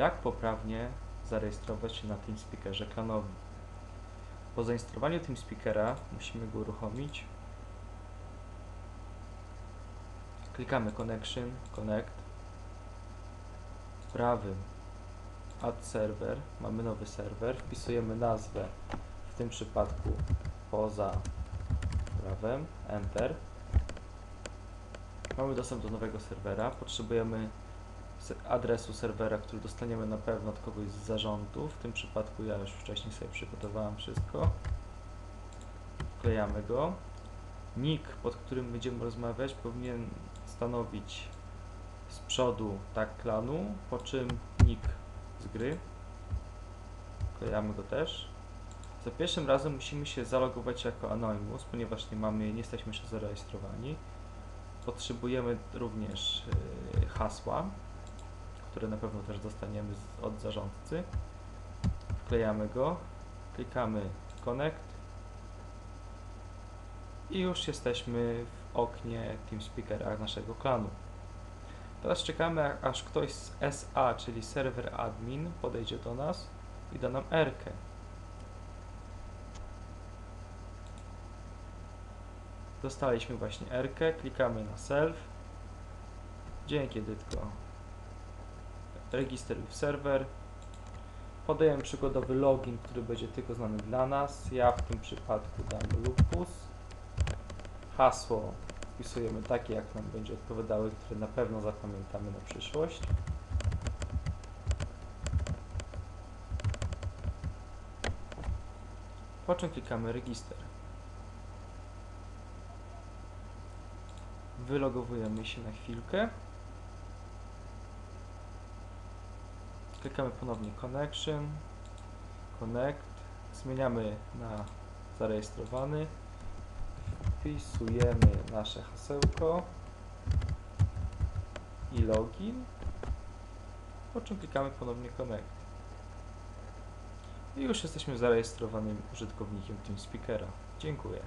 Jak poprawnie zarejestrować się na TeamSpeakerze klanowym? Po zainstalowaniu TeamSpeakera musimy go uruchomić. Klikamy Connection, Connect. W prawym Add Server, mamy nowy serwer, wpisujemy nazwę, w tym przypadku poza prawem, Enter. Mamy dostęp do nowego serwera, potrzebujemy adresu serwera, który dostaniemy na pewno od kogoś z zarządu. W tym przypadku ja już wcześniej sobie przygotowałem wszystko. Wklejamy go. Nick, pod którym będziemy rozmawiać, powinien stanowić z przodu tak klanu, po czym nick z gry. Wklejamy go też. Za pierwszym razem musimy się zalogować jako Anonymous, ponieważ nie mamy, nie jesteśmy jeszcze zarejestrowani. Potrzebujemy również yy, hasła, które na pewno też dostaniemy z, od zarządcy. Wklejamy go, klikamy Connect i już jesteśmy w oknie TeamSpeakera naszego klanu. Teraz czekamy, aż ktoś z SA, czyli server admin, podejdzie do nas i da nam erkę. Dostaliśmy właśnie erkę, klikamy na self. Dzięki edytko. Register w serwer. Podajemy przykładowy login, który będzie tylko znany dla nas. Ja w tym przypadku dam lupus. Hasło wpisujemy takie, jak nam będzie odpowiadały, które na pewno zapamiętamy na przyszłość. Po czym klikamy register. Wylogowujemy się na chwilkę. Klikamy ponownie Connection, Connect, zmieniamy na zarejestrowany, wpisujemy nasze hasełko i login, po czym klikamy ponownie Connect. I już jesteśmy zarejestrowanym użytkownikiem TeamSpeakera. Dziękuję.